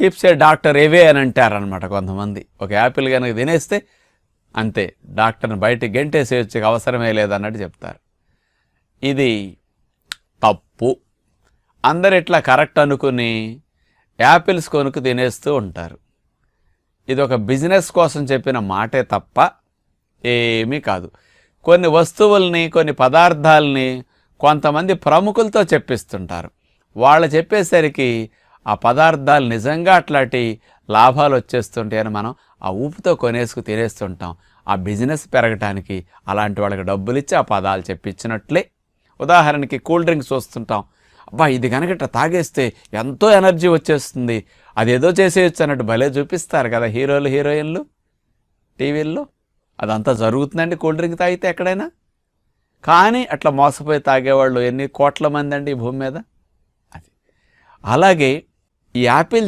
Keeps ఏ doctor ఏవే అని అంటారనమాట కొంతమంది. ఒక యాపిల్ కనుక తినేస్తే అంతే డాక్టర్ని బయటికి గెంటేసేయచ్చు అవసరమే లేదన్నట్టు చెప్తారు. ఇది తప్పు. అందరు ఇట్లా కరెక్ట్ అనుకుని యాపిల్స్ కొనుక్కు తినేస్తూ ఉంటారు. ఇది ఒక బిజినెస్ కోసం చెప్పిన మాటే తప్ప ఏమీ కాదు. కొన్ని వస్తువుల్ని కొన్ని పదార్థాలని కొంతమంది ప్రముఖులతో చెప్పిస్తుంటారు. వాళ్ళు చెప్పేసరికి ఆ పదార్థాలు నిజంగా అట్లాంటి లాభాలు వచ్చేస్తుంటాయని మనం ఆ ఊపుతో కొనేసుకు తినేస్తుంటాం. ఆ బిజినెస్ పెరగటానికి అలాంటి వాళ్ళకి డబ్బులు ఇచ్చి ఆ పదాలు చెప్పించినట్లే ఉదాహరణకి కూల్ డ్రింక్స్ చూస్తుంటాం అబ్బా ఇది కనుక ఇట్లా తాగేస్తే ఎంతో ఎనర్జీ వచ్చేస్తుంది. అదేదో చేసేయచ్చు అన్నట్టు భలే చూపిస్తారు కదా హీరోలు హీరోయిన్లు. టీవీల్లో అదంతా జరుగుతుందండి కూల్ డ్రింక్ తాగితే ఎక్కడైనా. కానీ అట్లా మోసపోయి తాగేవాళ్ళు ఎన్ని కోట్ల మంది అండి ఈ భూమి మీద? అది. అలాగే ఈ యాపిల్